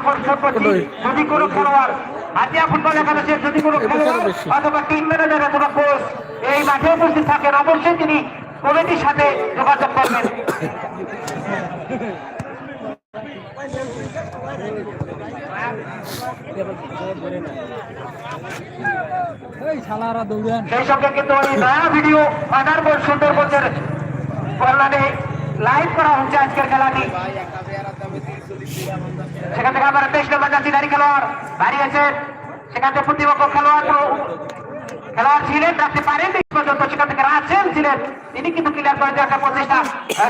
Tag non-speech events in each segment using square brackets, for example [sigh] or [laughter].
এখন করছি যদি কোনো খেলোয়াড় হাতিয়া ফুটবল একাদশের যদি কোনো খেলোয়াড় অথবা টিম ম্যানেজার অথবা কোচ এই মাঠে উপস্থিত থাকেন অবশ্যই তিনি কমিটির সাথে যোগাযোগ করবেন। সেই সঙ্গে কিন্তু এই নয়া ভিডিও মাদারবোর্ড সুন্দরবনের কল্যাণে লাইভ করা হচ্ছে আজকের খেলাটি। সেখান তেইশ নম্বর যাচ্ছি দাঁড়ি খেলোয়াড় দাঁড়িয়েছে সেখান থেকে প্রতিপক্ষ খেলোয়াড় খেলোয়াড় ছিলেন, রাখতে পারেন পর্যন্ত। সেখান থেকে রাজেল ছিলেন, তিনি কিন্তু ক্লিয়ার করে দেওয়ার একটা প্রচেষ্টা।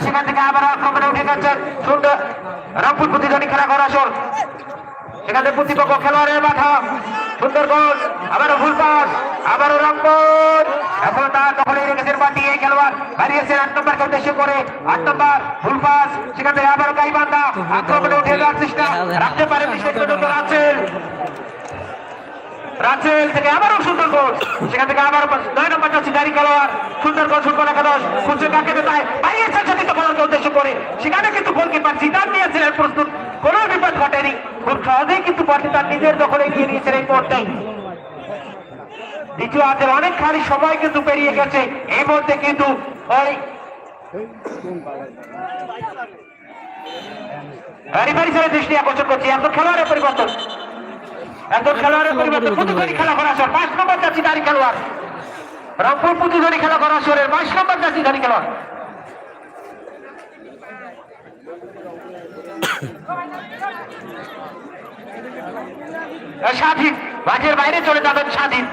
সেখান থেকে আবার আক্রমণে উঠে সুন্দর রংপুর প্রতিদ্বন্দ্বী খেলা করা আসর। থেকে প্রতিপক্ষ খেলোয়াড়ের মাথা সুন্দর গোল আবারও ভুল পাস আবারও রংপুর। এখন তার দখলে রেখেছেন মাটি এই খেলোয়াড়। হারিয়েছেন আট নম্বরকে উদ্দেশ্য করে। আট নম্বর ভুল পাস সেখান থেকে আবারও গাইবান্ধা। আক্রমণে উঠে যাওয়ার চেষ্টা। রাখতে পারে বিশেষ আছে রাজেল থেকে আবারও সুন্দর গোল। সেখান থেকে আবার নয় নম্বর যাচ্ছে গাড়ি খেলোয়াড়, সুন্দর গোল সুন্দর একাদশ খুঁজছে কাকে দেয় বাইরেছে চলিত করার উদ্দেশ্য করে। সেখানে কিন্তু গোলকিপার জিদান নিয়েছিলেন প্রস্তুত। কোনো বিপদ ঘটেনি। খুব সহজেই কিন্তু বলটি তার নিজের দখলে নিয়ে নিয়েছেন এই মুহূর্তে। দ্বিতীয় হাতের অনেকখানি সময় কিন্তু পেরিয়ে গেছে। এই মুহূর্তে কিন্তু ওই রেফারি স্যারের দৃষ্টি আকর্ষণ করছি। এখন খেলোয়াড়ের পরিবর্তন। খেলোয়াড়ের খেলা পাঁচ খেলোয়াড়। খেলা বাইশ নম্বর খেলোয়াড়। স্বাধীন। মাঠের বাইরে চলে যাবেন স্বাধীন।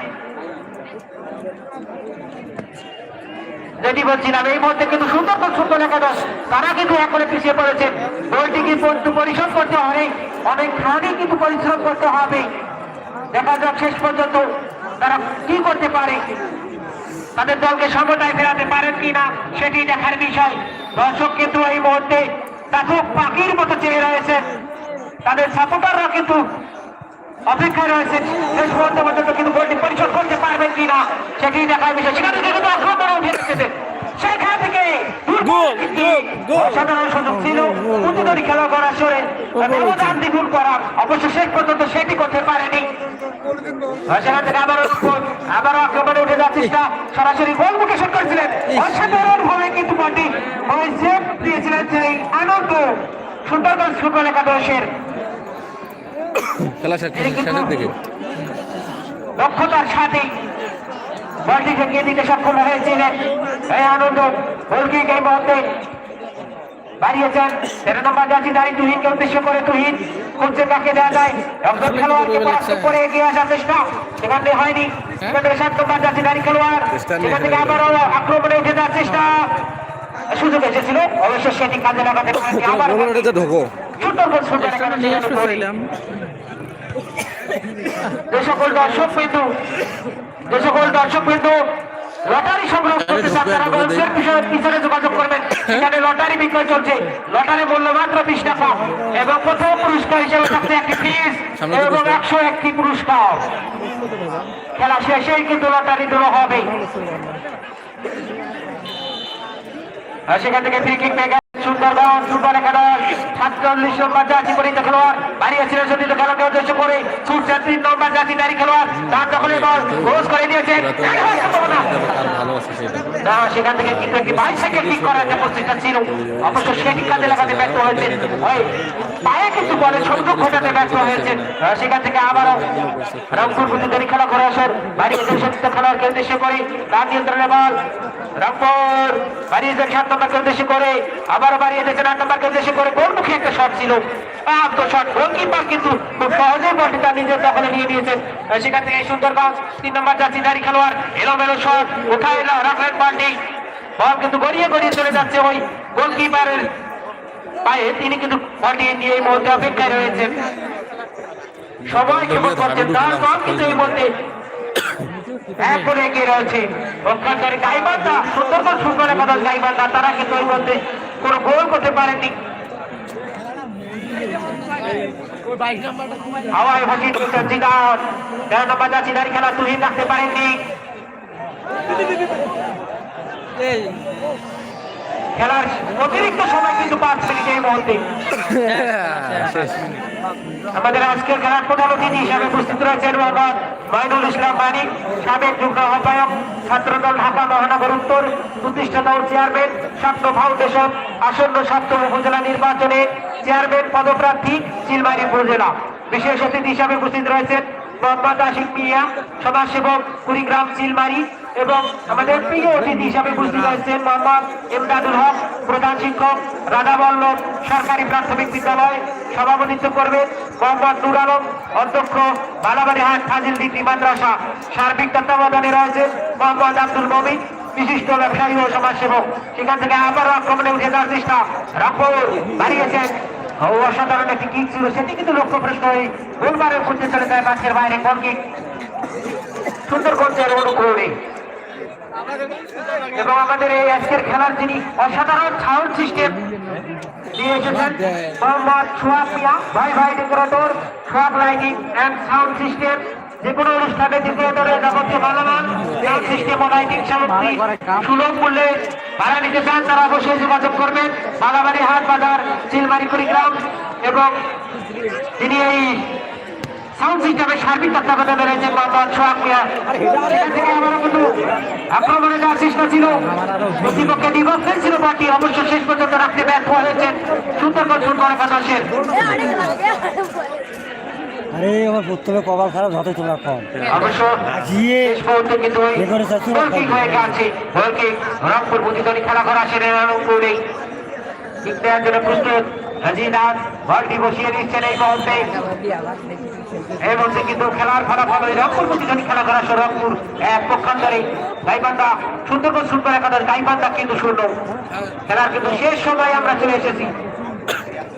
যেটি বলছিলাম এই মুহূর্তে কিন্তু সুন্দর সুন্দর একাদশ তারা কিন্তু করে পিছিয়ে পড়েছে। গোলটি কিন্তু পরিশ্রম করতে হবে অনেক খানি কিন্তু পরিশ্রম করতে হবে। দেখা যাক শেষ পর্যন্ত তারা কি করতে পারে। তাদের দলকে সমতায় ফেরাতে পারেন কিনা সেটি দেখার বিষয়। দর্শক কিন্তু এই মুহূর্তে তাকুক পাখির মতো চেয়ে রয়েছে। তাদের সাপোর্টাররা কিন্তু অপেক্ষায় রয়েছে। শেষ মুহূর্ত পর্যন্ত কিন্তু গোলটি পরিশোধ করতে পারবেন কিনা সেটি দেখার বিষয়। সেখান কিন্তু আক্রমণ উঠে এসেছে। সেখান থেকে। অসাধারণ সুযোগ ছিল। প্রতিদ্বন্দ্বী খেলা করার সরে করা। অবশ্য শেষ পর্যন্ত সেটি করতে পারেনি। আর সেখান থেকে আবারও আবারও আক্রমণে উঠে যাওয়ার চেষ্টা সরাসরি গোল মুখে শট করেছিলেন। অসাধারণ ভাবে কিন্তু বলটি সেভ দিয়েছিলেন সেই আনন্দ সুন্দরগঞ্জ ফুটবল একাদশের। খেলা শেষ দিকে। দক্ষতার সাথে বলটি ঠেকিয়ে দিতে সক্ষম হয়েছিলেন এই আনন্দ গোলকি এই মুহূর্তে বাড়িয়েছেন। তেরো নম্বর জাতি দাঁড়িয়ে তুহিনকে উদ্দেশ্য করে তুহিন। খুঁজছে কাকে দেওয়া যায়। একজন খেলোয়াড়কে পরাস্ত করে এগিয়ে আসার চেষ্টা। সেখান থেকে হয়নি। সেখান থেকে সাত নম্বর জাতি দাঁড়িয়ে খেলোয়াড়। সেখান থেকে আবারও আক্রমণে উঠে যাওয়ার চেষ্টা। সুযোগ এসেছিল। অবশ্য সেটি কাজে লাগাতে পারেনি। [laughs] আবার সুন্দর গোল গোল। যে সকল দর্শক বিন্দু। যে সকল দর্শক বিন্দু। লটারি সংগ্রহ করতে চান তারা গল্পের বিষয়ে পিছনে যোগাযোগ করবেন। এখানে লটারি বিক্রয় চলছে। লটারি মূল্য মাত্র বিশ টাকা এবং প্রথম পুরস্কার হিসেবে থাকছে একটি এবং একশো একটি পুরস্কার। খেলা শেষেই কিন্তু লটারি দেওয়া হবে। সেখান থেকে ফ্রি কিক গেছে সুন্দরবন ফুটবল একাদশ সাতচল্লিশ নম্বর খেলোয়াড়। বাড়িয়েছিলেন সতীর্থ খেলাকে উদ্দেশ্য করে ছুটছেন তিন নম্বর জাতি দাঁড়ি খেলোয়াড় তার দখলে বল গোস করে দিয়েছেন সেখান থেকে কিন্তু একটি বাইসাইকেল ঠিক করার একটা প্রচেষ্টা ছিল। অবশ্য সেটি কাজে লাগাতে ব্যর্থ হয়েছে। ওই পায়ে কিন্তু বলে সংযোগ ঘটাতে ব্যর্থ হয়েছে। আহ, সেখান থেকে আবারও রংপুর প্রতিদ্বন্দ্বী খেলা করে আসেন। বাড়িয়েছেন সতীর্থ খেলোয়াড়কে উদ্দেশ্য করে তার নিয়ন্ত্রণে বল। রংপুর বাড়িয়েছেন সাত নম্বরকে উদ্দেশ্য করে। আবারও বাড়িয়ে দিয়েছেন আট নম্বরকে উদ্দেশ্য করে। গোলমুখী একটা শট ছিল। তো গোলকিপার কিন্তু খুব সহজেই বলটি তার নিজের দখলে নিয়ে নিয়েছেন সেখান থেকে সুন্দরগঞ্জ তিন নম্বর যাচ্ছি দাঁড়ি খেলোয়াড় এলোমেলো শট কোথায় রাখলেন বলটি বল কিন্তু গড়িয়ে গড়িয়ে চলে যাচ্ছে ওই গোলকিপারের পায়ে। তিনি কিন্তু বলটি নিয়ে এই মুহূর্তে অপেক্ষায় রয়েছেন। সবাই কেমন করছেন তার বল কিন্তু এই মুহূর্তে এক করে এগিয়ে রয়েছে। রক্ষাকারী গাইবান্ধা সুন্দরবন সুন্দর একাদশ গাইবান্ধা তারা কিন্তু ওই মধ্যে কোনো গোল করতে পারেনি চিদারি খেলা রাখতে পারেননি। খেলার অতিরিক্ত সময় কিন্তু পাঁচ মিনিট এই মুহূর্তে। আমাদের আজকের খেলার প্রধান অতিথি হিসাবে উপস্থিত রয়েছেন মোহাম্মদ মাইনুল ইসলাম মানিক, সাবেক যুগ্ম আহ্বায়ক, ছাত্রদল ঢাকা মহানগর উত্তর, প্রতিষ্ঠাতা ও চেয়ারম্যান স্বপ্ন ফাউন্ডেশন আসন্ন সপ্তম উপজেলা নির্বাচনে চেয়ারম্যান পদপ্রার্থী চিলমারি উপজেলা। বিশেষ অতিথি হিসাবে উপস্থিত রয়েছেন সভাপতিত্ব করবেন মোহাম্মদ নুর আলম, অধ্যক্ষ ফাজিল ডিগ্রি মাদ্রাসা। সার্বিক তত্ত্বাবধানে রয়েছেন মোহাম্মদ আব্দুল মমিন, বিশিষ্ট ব্যবসায়ী ও সমাজসেবক। সেখান থেকে আবারও আক্রমণে উঠে যাওয়ার চেষ্টা রংপুর বাড়িয়েছেন অসাধারণ একটি কিক ছিল, সেটি কিন্তু লক্ষ্য প্রশ্ন হয়ে গোলবারের মধ্যে চলে যায় মাঠের বাইরে গোল কিক সুন্দর গঞ্জের অনুকূলে। এবং আমাদের এই আজকের খেলার যিনি অসাধারণ সাউন্ড সিস্টেম দিয়ে এসেছেন, মোহাম্মদ সোহাব মিয়া। ভাই ভাই decorator Sohab lighting and sound system যে কোনো অনুষ্ঠানে ডেকোরেটরের যাবতীয় মালামাল সাউন্ড সিস্টেম ও লাইটিং সামগ্রী সুলভ মূল্যে ভাড়া নিতে চান তারা অবশ্যই যোগাযোগ করবেন বালাবাড়ি হাট বাজার চিলমারি কুড়িগ্রাম এবং তিনি এই সাউন্ড সিস্টেমের সার্বিক তত্ত্বাবধানে রয়েছেন মোহাম্মদ সোহাগ মিয়া। সেখান থেকে আমারও কিন্তু আক্রমণে যাওয়ার চেষ্টা ছিল। প্রতিপক্ষে বিভক্ত ছিল পার্টি অবশ্য শেষ পর্যন্ত রাখতে ব্যর্থ হয়েছেন সুন্দরবন ফুটবল একাদশের আরে আমার প্রথমে কবার খারাপ যতই তোমরা কম হয়ে গেছে। রংপুর প্রতিদ্বন্দ্বী খেলা করা সেরে রংপুরে কিক দেওয়ার জন্য প্রস্তুত। হাজিদাস বলটি বসিয়ে দিচ্ছেন এই মুহূর্তে। এই মুহূর্তে কিন্তু খেলার ফলাফল ওই রংপুর প্রতিদ্বন্দ্বী খেলা করা সে রংপুর এক পক্ষান্তরে। গাইবান্ধা সুন্দরবন সুন্দর একাদশ গাইবান্ধা কিন্তু শূন্য। খেলার কিন্তু শেষ সময় আমরা চলে এসেছি।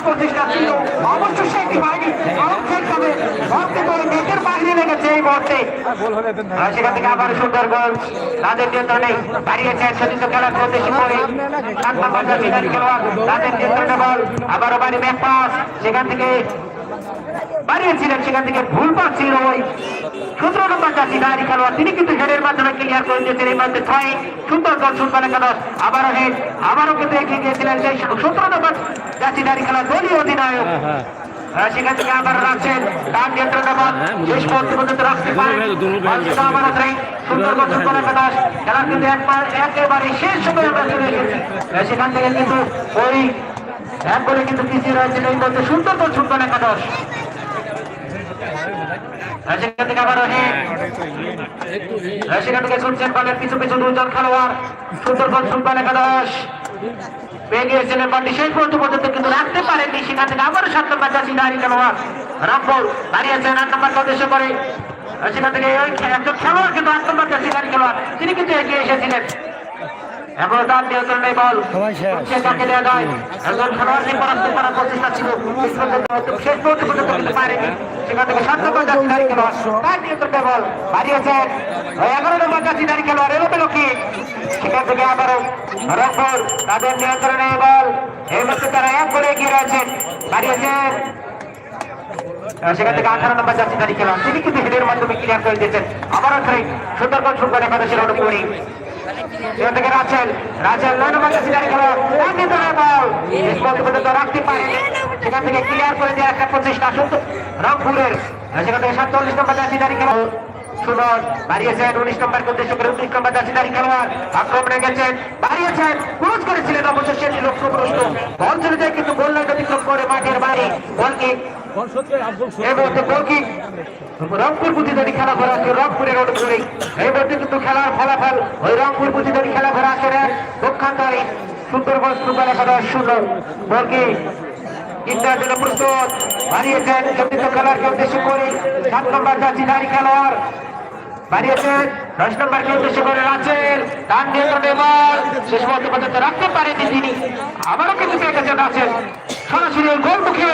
গোল প্রতিষ্ঠা ছিল। অবশ্য সে একটি কিন্তু ওই নেটের বাইরে লেগেছে এই মুহূর্তে। সেখান থেকে আবার সুন্দর গোল তাদের দাঁড়িয়েছে খেলার করে তাদের বল, আবারও বাড়ি ব্যাক পাস। সেখান থেকে বাড়িয়েছিলেন সেখান থেকে ভুল পাস ছিল ওই সতেরো নম্বর জার্সি দাঁড়িয়ে খেলোয়াড় তিনি কিন্তু হেডের মাধ্যমে ক্লিয়ার করে দিয়েছেন এই মধ্যে ছয় সুন্দর গোল সুন্দর একাদশ আবারও হেড আবারও কিন্তু এগিয়ে গিয়েছিলেন সেই সতেরো নম্বর জার্সি দাঁড়িয়ে খেলোয়াড় দলীয় অধিনায়ক। সেখান থেকে আবার রাখছেন। তার নিয়ন্ত্রণে বল শেষ মুহূর্তে পর্যন্ত রাখতে পারেন। বল আবার রাখলেন। সুন্দর একাদশ খেলার কিন্তু একবার একেবারে শেষ সময় আমরা চলে এসেছি। সেখান থেকে কিন্তু ওই এক করে কিন্তু পিছিয়ে রয়েছেন এই মধ্যে সুন্দর একাদশ থেকে আবার থেকে শুনছেন বলের পিছু পিছু দুজন খেলোয়াড়। সুন্দরবন সুন্দর একাদশ। পেয়ে গিয়েছিলেন বলটি শেষ পর্যন্ত পর্যন্ত কিন্তু রাখতে পারেননি। সেখান থেকে সাত নম্বর যাচ্ছি দাঁড়ি খেলোয়াড় রামপুর দাঁড়িয়েছেন আট নম্বর করে। সেখান থেকে ওই একজন খেলোয়াড়, কিন্তু আট তিনি কিন্তু এগিয়ে এসেছিলেন। এখন তার নিয়ন্ত্রণে বল। শেষ। তাকে দেওয়া যায়। একজন খেলোয়াড়কে পরাস্ত করার প্রচেষ্টা ছিল। শেষ শেষ পর্যন্ত কিন্তু পারেনি। সেখান থেকে সাত নম্বর যাচ্ছি খেলোয়াড়। তার নিয়ন্ত্রণে বল? ওই এগারো নম্বর যাচ্ছি দাঁড়ি খেলোয়াড় এলোমেলো কি? সেখান থেকে আবারও রংপুর তাদের নিয়ন্ত্রণে বল। এই মুহূর্তে তারা এক করে এগিয়ে রয়েছেন আহ, সেখান থেকে আঠারো নম্বর যাচ্ছি দাঁড়িয়ে খেলোয়াড়। তিনি কিন্তু হেডের মাধ্যমে ক্লিয়ার করে দিয়েছেন। আবারও সুন্দরবন সুন্দর একাদশের অনুকূলী। সেখান থেকে রাচেল রাচেল নয় নম্বর বল। পর্যন্ত পর্যন্ত রাখতে সেখান থেকে ক্লিয়ার করে দেওয়ার একটা প্রচেষ্টা সুন্দর রংপুরের। সেখান থেকে সাতচল্লিশ নম্বর দাঁড়িয়ে খেলোয়াড় সুন্দর বাড়িয়েছেন উনিশ নম্বর উদ্দেশ্য করে উনিশ নম্বর জাসিদারি খেলোয়াড় আক্রমণে গেছেন বাড়িয়েছেন ক্রোচ করেছিলেন অবশ্য সেটি লক্ষ্য প্রশ্ন বল চলে যায় কিন্তু গোল লাইন অতিক্রম করে মাঠের বাইরে। বল কি? এই মুহূর্তে গোল কি? রংপুর প্রতিদ্বন্দ্বী খেলা ঘোরা আছে রংপুরের অনুকূলে মুহূর্তে কিন্তু খেলার ফলাফল। ওই রংপুর প্রতিদ্বন্দ্বী খেলা ঘোরা আছে পক্ষান্তরে সুন্দরবন সুন্দর একাদশ শূন্য। বল কি ইন্টার জন্য প্রস্তুত। বাড়িয়েছেন চব্বিশ খেলোয়াড়কে উদ্দেশ্য করে সাত নম্বর নারী দশ করে রাখতে পারেনি তিনি। আবারও কিন্তু রাখছেন সরাসরি গোল মুখে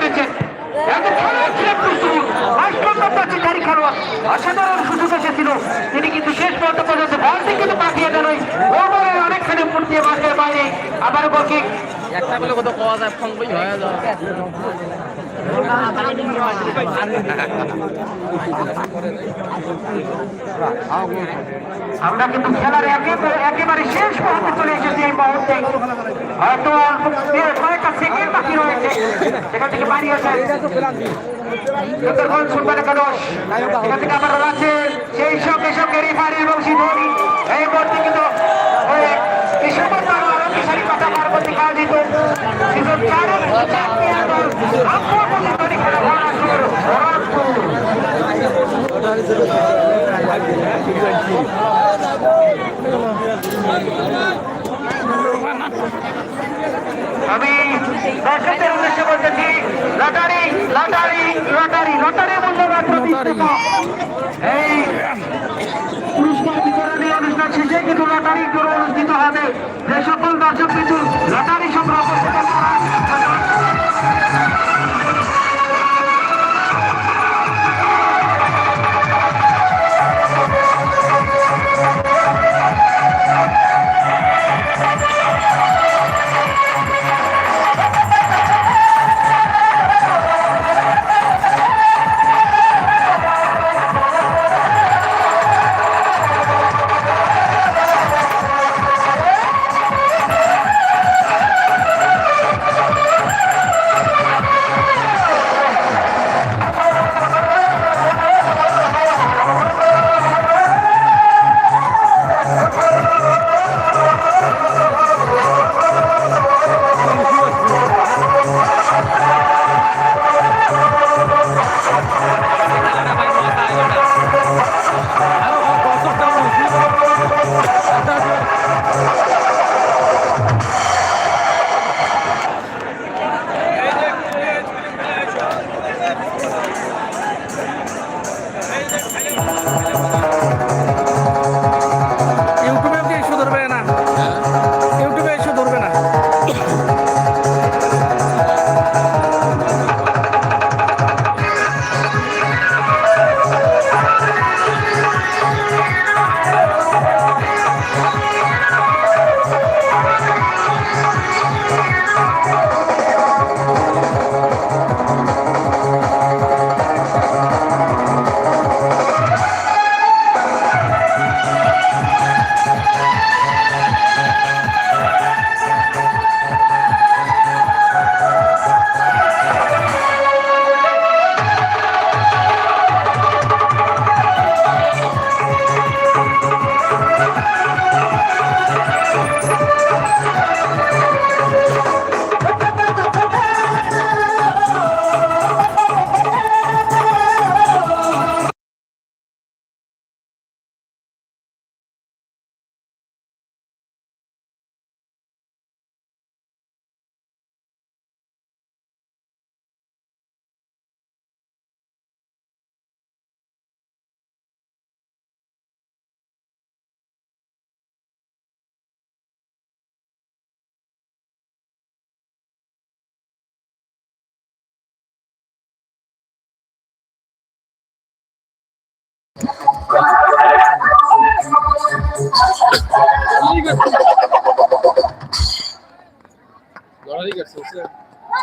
খেলোয়াড় অসাধারণ সুযোগ এসেছিল। তিনি কিন্তু শেষ পর্যন্ত পর্যন্ত বলটি কিন্তু পাঠিয়ে দেন ওই ওভারের অনেকখানি ফুটিয়ে মাঠের বাইরে। আবার গোলকিক একটা বলে কত পাওয়া যায় ফোন কই হয়ে আমরা কিন্তু খেলার একেবারে একেবারে শেষ মুহূর্তে চলে এসেছি এই মুহূর্তে। হয়তো সেখান থেকে বাড়িয়েছে সুন্দরবন সুন্দর একাদশ সেখান থেকে আমরা আছে সেই সঙ্গে সঙ্গে রেফারি এবং সিধরি এই মুহূর্তে কিন্তু আমি দর্শকদের উদ্দেশ্যে বলতেছি লটারি লটারি লটারি লটারি মূল্য মাত্র বিশ টাকা। এই পুরস্কার বিতরণী অনুষ্ঠান শেষে কিন্তু লটারি ড্র অনুষ্ঠিত হবে। যে সকল দর্শক কিন্তু লটারি সংগ্রহ করতে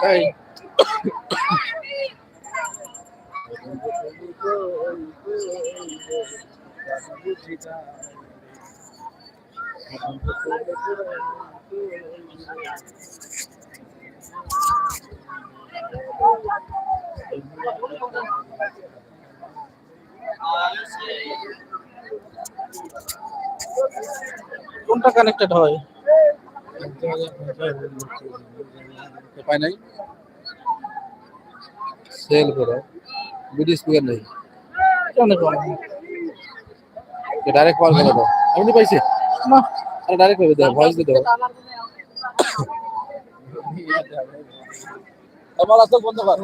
তাই কোনটা কানেক্টেড হয়? পাই নাই। সেল করে। ভিডিও স্পিকার নেই। কম ডাইরেক্ট কল করে দাও। আপনি পাইছে। না। আরে ডাইরেক্ট করে দাও ভয়েস দিয়ে দাও। আমার আসল বন্ধ কর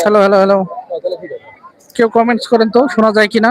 হ্যালো হ্যালো হ্যালো কেউ কমেন্টস করেন তো? শোনা যায় কিনা?